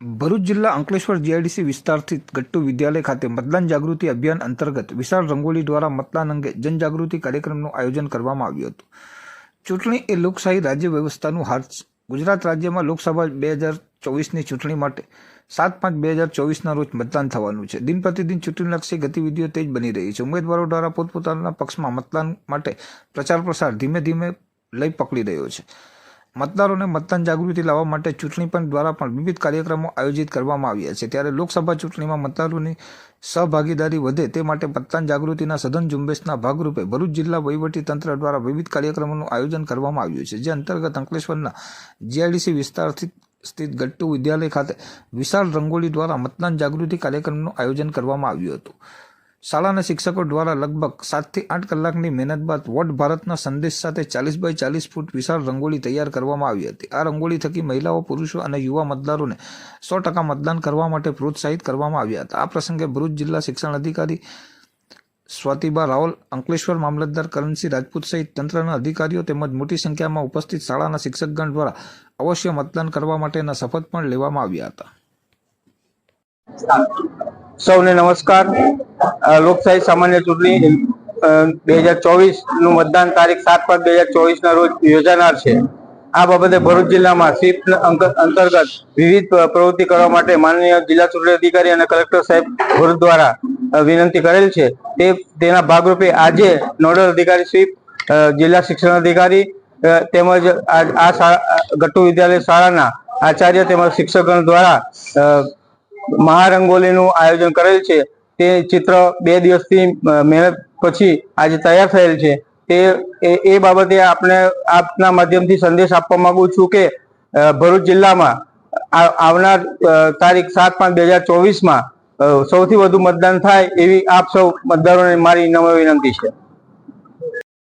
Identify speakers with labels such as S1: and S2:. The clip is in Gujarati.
S1: ભરૂચ જિલ્લા અંકલેશ્વર જીઆઈડીસી વિસ્તારથી ગટ્ટુ વિદ્યાલય ખાતે મતદાન જાગૃતિ અભિયાન અંતર્ગત વિશાળ રંગોળી દ્વારા મતદાન અંગે જનજાગૃતિ કાર્યક્રમનું આયોજન કરવામાં આવ્યું હતું. ચૂંટણી એ લોકશાહી રાજ્ય વ્યવસ્થાનું હાર ગુજરાત રાજ્યમાં લોકસભા બે હજાર ચોવીસની ચૂંટણી માટે સાત પાંચ બે હજાર ચોવીસના રોજ મતદાન થવાનું છે. દિન પ્રતિદિન ચૂંટણીલક્ષી ગતિવિધિઓ તેજ બની રહી છે. ઉમેદવારો દ્વારા પોતપોતાના પક્ષમાં મતદાન માટે પ્રચાર પ્રસાર ધીમે ધીમે લઈ પકડી રહ્યો છે. મતદારોને મતદાન જાગૃતિ લાવવા માટે ચૂંટણી પંચ દ્વારા પણ વિવિધ કાર્યક્રમો આયોજિત કરવામાં આવ્યા છે. ત્યારે લોકસભા ચૂંટણીમાં મતદારોની સહભાગીદારી વધે તે માટે મતદાન જાગૃતિના સઘન ઝુંબેશના ભાગરૂપે ભરૂચ જિલ્લા તંત્ર દ્વારા વિવિધ કાર્યક્રમોનું આયોજન કરવામાં આવ્યું છે, જે અંતર્ગત અંકલેશ્વરના જીઆઈડીસી વિસ્તારથી સ્થિત ગટ્ટુ વિદ્યાલય ખાતે વિશાળ રંગોળી દ્વારા મતદાન જાગૃતિ કાર્યક્રમનું આયોજન કરવામાં આવ્યું હતું. શાળાના શિક્ષકો દ્વારા લગભગ સાતથી આઠ કલાકની મહેનત બાદ વોટ ભારતના સંદેશ સાથે ચાલીસ બાય ચાલીસ ફૂટ વિશાળ રંગોળી તૈયાર કરવામાં આવી હતી. આ રંગોળી થકી મહિલાઓ, પુરુષો અને યુવા મતદારોને સો ટકા મતદાન કરવા માટે પ્રોત્સાહિત કરવામાં આવ્યા હતા. આ પ્રસંગે ભરૂચ જિલ્લા શિક્ષણ અધિકારી સ્વાતિબા રાવલ, અંકલેશ્વર મામલતદાર કરણસિંહ રાજપૂત સહિત તંત્રના અધિકારીઓ તેમજ મોટી સંખ્યામાં ઉપસ્થિત શાળાના શિક્ષકગણ દ્વારા અવશ્ય મતદાન કરવા માટેના શપથ પણ લેવામાં આવ્યા હતા.
S2: સૌને નમસ્કાર. લોકશાહી સામાન્ય ચૂંટણી બે હજાર ચોવીસનું મતદાન તારીખ સાત પાંચ બે હજાર ચોવીસ ના રોજ યોજાનાર છે. આ બાબતે ભરૂચ જિલ્લામાં સ્વીપ અંતર્ગત વિવિધ પ્રવૃત્તિ કરવા માટે માનનીય જિલ્લા ચૂંટણી અધિકારી અને કલેક્ટર સાહેબ ભરૂચ દ્વારા વિનંતી કરેલ છે. તે, તેના ભાગરૂપે આજે નોડલ અધિકારી સ્વીપ જિલ્લા શિક્ષણ અધિકારી તેમજ આ ગટ્ટુ વિદ્યાલય શાળાના આચાર્ય તેમજ શિક્ષકગણ દ્વારા મહારંગોલીનું આયોજન કરેલ છે. તે ચિત્ર બે દિવસથી મહેનત પછી આજે તૈયાર થયેલ છે. તે, એ- એ બાબતે આપણે આપના માધ્યમથી સંદેશ આપવા માંગુ છું કે ભરૂચ જિલ્લામાં આવનાર તારીખ સાત પાંચ બે હજાર ચોવીસમાં સૌથી વધુ મતદાન થાય એવી આપ સૌ મતદારોને મારી નમ્ર વિનંતી છે.